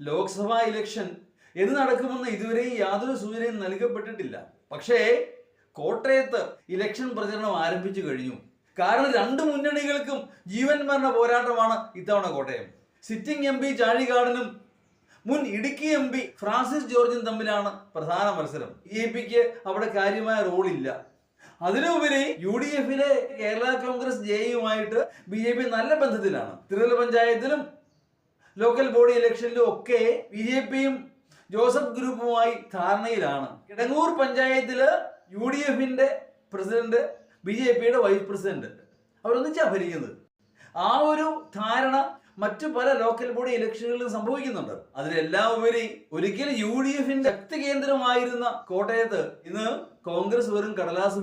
Lok Sabha election. എന്ന് നടക്കുമെന്ന് ഇതുവരെയും യാതൊരു സൂചനയും നൽകപ്പെട്ടിട്ടില്ല. പക്ഷേ കോട്ടയത്ത് ഇലക്ഷൻ പ്രചരണം ആരംഭിച്ചു കഴിഞ്ഞു. കാരണം രണ്ട് മുന്നണികൾക്കും ജീവൻ മരണ പോരാട്ടമാണ് ഇത്തവണ കോട്ടയം. സിറ്റിംഗ് എം പി ചാഴികാടനും മുൻ ഇടുക്കി എം പി ഫ്രാൻസിസ് ജോർജും തമ്മിലാണ് പ്രധാന മത്സരം. എ പിക്ക് അവിടെ കാര്യമായ റോളില്ല. അതിനുപരി യു ഡി എഫിലെ കേരള കോൺഗ്രസ് ജെയുമായിട്ട് ബി ജെ പി നല്ല ബന്ധത്തിലാണ്. തിരുവല്ല പഞ്ചായത്തിലും ലോക്കൽ ബോഡി ഇലക്ഷനിലും ഒക്കെ ബി ജെ പിയും ജോസഫ് ഗ്രൂപ്പുമായി ധാരണയിലാണ്. കിടങ്ങൂർ പഞ്ചായത്തിൽ യു ഡി എഫിന്റെ പ്രസിഡന്റ് ബി ജെ പിയുടെ വൈസ് പ്രസിഡന്റ്. അവരൊന്നിച്ചാ ഭരിക്കുന്നത്. ആ ഒരു ധാരണ മറ്റു പല ലോക്കൽ ബോഡി ഇലക്ഷനുകളിലും സംഭവിക്കുന്നുണ്ട്. അതിലെല്ലാം ഉപരി ഒരിക്കലും യു ഡി എഫിന്റെ ശക്തി കേന്ദ്രമായിരുന്ന കോട്ടയത്ത് ഇന്ന് കോൺഗ്രസ് വെറും കടലാസ്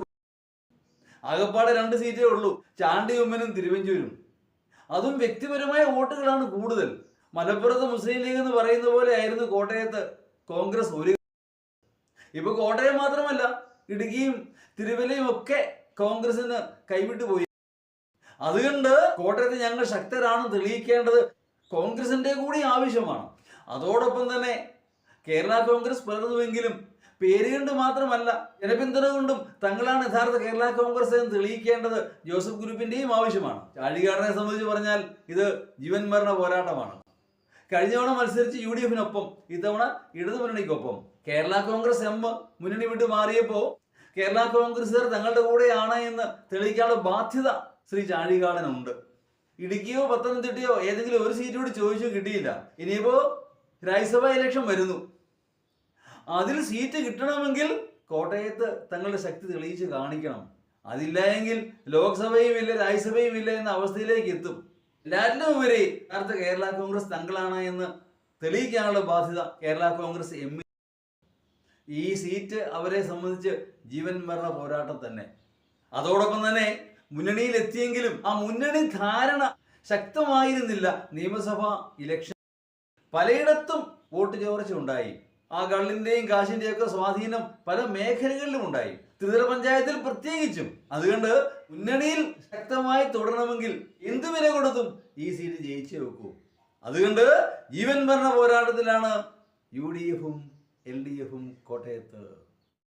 ആകപ്പാടെ രണ്ട് സീറ്റേ ഉള്ളൂ. ചാണ്ടിയുമ്മനും തിരുവഞ്ചൂരും. അതും വ്യക്തിപരമായ വോട്ടുകളാണ് കൂടുതൽ. മലപ്പുറത്ത് മുസ്ലിം ലീഗ് എന്ന് പറയുന്ന പോലെ ആയിരുന്നു കോട്ടയത്ത് കോൺഗ്രസ് ഒരു ഇപ്പൊ കോട്ടയം മാത്രമല്ല ഇടുക്കിയും തിരുവല്ലയും ഒക്കെ കോൺഗ്രസിന് കൈവിട്ടു പോയി. അതുകൊണ്ട് കോട്ടയത്ത് ഞങ്ങൾ ശക്തരാണെന്ന് തെളിയിക്കേണ്ടത് കോൺഗ്രസിന്റെ കൂടി ആവശ്യമാണ്. അതോടൊപ്പം തന്നെ കേരള കോൺഗ്രസ് പിളർന്നുവെങ്കിലും പേര് കൊണ്ട് മാത്രമല്ല ജനപിന്തുണ കൊണ്ടും തങ്ങളാണ് യഥാർത്ഥ കേരള കോൺഗ്രസ് എന്ന് തെളിയിക്കേണ്ടത് ജോസഫ് ഗ്രൂപ്പിന്റെയും ആവശ്യമാണ്. ചാഴികാടനെ സംബന്ധിച്ച് പറഞ്ഞാൽ ഇത് ജീവൻ മരണ പോരാട്ടമാണ്. കഴിഞ്ഞ തവണ മത്സരിച്ച് യു ഡി എഫിനൊപ്പം ഇത്തവണ ഇടതുമുന്നണിക്കൊപ്പം കേരള കോൺഗ്രസ് എം മുന്നണി വിട്ട് മാറിയപ്പോൾ കേരള കോൺഗ്രസുകാർ തങ്ങളുടെ കൂടെയാണ് എന്ന് തെളിയിക്കാനുള്ള ബാധ്യത ശ്രീ ചാഴികാടനുണ്ട്. ഇടുക്കിയോ പത്തനംതിട്ടയോ ഏതെങ്കിലും ഒരു സീറ്റ് കൂടി ചോദിച്ചു കിട്ടിയില്ല. ഇനിയിപ്പോ രാജ്യസഭാ ഇലക്ഷൻ വരുന്നു. അതിൽ സീറ്റ് കിട്ടണമെങ്കിൽ കോട്ടയത്ത് തങ്ങളുടെ ശക്തി തെളിയിച്ച് കാണിക്കണം. അതില്ല എങ്കിൽ ലോക്സഭയും ഇല്ല രാജ്യസഭയും ഇല്ല എന്ന അവസ്ഥയിലേക്ക് എത്തും. എല്ലാറ്റിലും ഉപരി യഥാർത്ഥ കേരള കോൺഗ്രസ് തങ്ങളാണ് എന്ന് തെളിയിക്കാനുള്ള ബാധ്യത കേരള കോൺഗ്രസ് എം ഈ സീറ്റ് അവരെ സംബന്ധിച്ച് ജീവൻ മരണ പോരാട്ടം തന്നെ. അതോടൊപ്പം തന്നെ മുന്നണിയിൽ എത്തിയെങ്കിലും ആ മുന്നണി ധാരണ ശക്തമായിരുന്നില്ല നിയമസഭാ ഇലക്ഷൻ. പലയിടത്തും വോട്ട് ചോർച്ച ഉണ്ടായി ആ ഗള്ളിന്റെയും കാശിന്റെയും ഒക്കെ സ്വാധീനം പല മേഖലകളിലും ഉണ്ടായി. ത്രിതല പഞ്ചായത്തിൽ പ്രത്യേകിച്ചും. അതുകൊണ്ട് മുന്നണിയിൽ ശക്തമായി തുടരണമെങ്കിൽ എന്ത് വില കൊടുത്തും ഈ സീറ്റ് ജയിച്ചേ വെക്കൂ. അതുകൊണ്ട് ജീവൻ ഭരണ പോരാട്ടത്തിലാണ് യു ഡി എഫും എൽ ഡി എഫും കോട്ടയത്ത്.